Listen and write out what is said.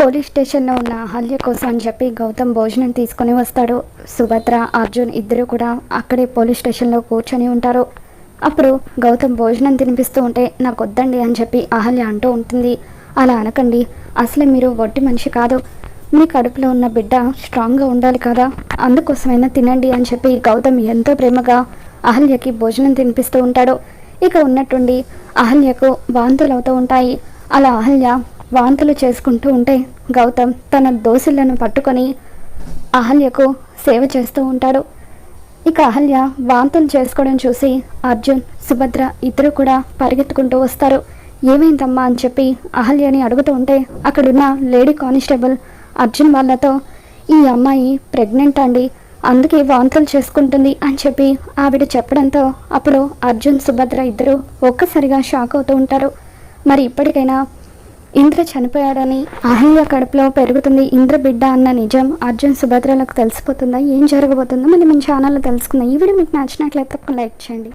Police స్టేషన్లో ఉన్న అహల్య కోసం అని చెప్పి గౌతమ్ భోజనం తీసుకొని వస్తాడు. సుభద్ర అర్జున్ ఇద్దరు కూడా అక్కడే పోలీస్ స్టేషన్లో కూర్చొని ఉంటారు. అప్పుడు గౌతమ్ భోజనం తినిపిస్తూ ఉంటే నాకు వద్దండి అని చెప్పి అహల్య అంటూ ఉంటుంది. అలా అనకండి. అసలే మీరు వడ్డీ మనిషి కాదు. మీ కడుపులో ఉన్న బిడ్డ స్ట్రాంగ్గా ఉండాలి కదా. అందుకోసమైనా తినండి అని చెప్పి గౌతమ్ ఎంతో ప్రేమగా అహల్యకి భోజనం తినిపిస్తూ ఉంటాడు. ఇక ఉన్నట్టుండి అహల్యకు వాంతులు అవుతూ ఉంటాయి. అలా అహల్య వాంతులు చేసుకుంటూ ఉంటే గౌతమ్ తన దోసులను పట్టుకొని అహల్యకు సేవ చేస్తూ ఉంటాడు. ఇక అహల్య వాంతులు చేసుకోవడం చూసి అర్జున్ సుభద్ర ఇద్దరు కూడా పరిగెత్తుకుంటూ వస్తారు. ఏమైందమ్మా అని చెప్పి అహల్యని అడుగుతూ ఉంటే అక్కడున్న లేడీ కానిస్టేబుల్ అర్జున్ వాళ్ళతో ఈ అమ్మాయి ప్రెగ్నెంట్ అండి అందుకే వాంతులు చేసుకుంటుంది అని చెప్పి ఆవిడ చెప్పడంతో అప్పుడు అర్జున్ సుభద్ర ఇద్దరు ఒక్కసారిగా షాక్ అవుతూ ఉంటారు. మరి ఇప్పటికైనా ఇంద్ర చనిపోయాడని అహల్య కడుపులో పెరుగుతుంది ఇంద్ర బిడ్డ అన్న నిజం అర్జున్ సుభద్రలకు తెలిసిపోతుందా? ఏం జరగబోతుందో మళ్ళీ మన ఛానల్లో తెలుసుకుందాం. ఈ వీడియో మీకు నచ్చినట్లయితే లైక్ చేయండి.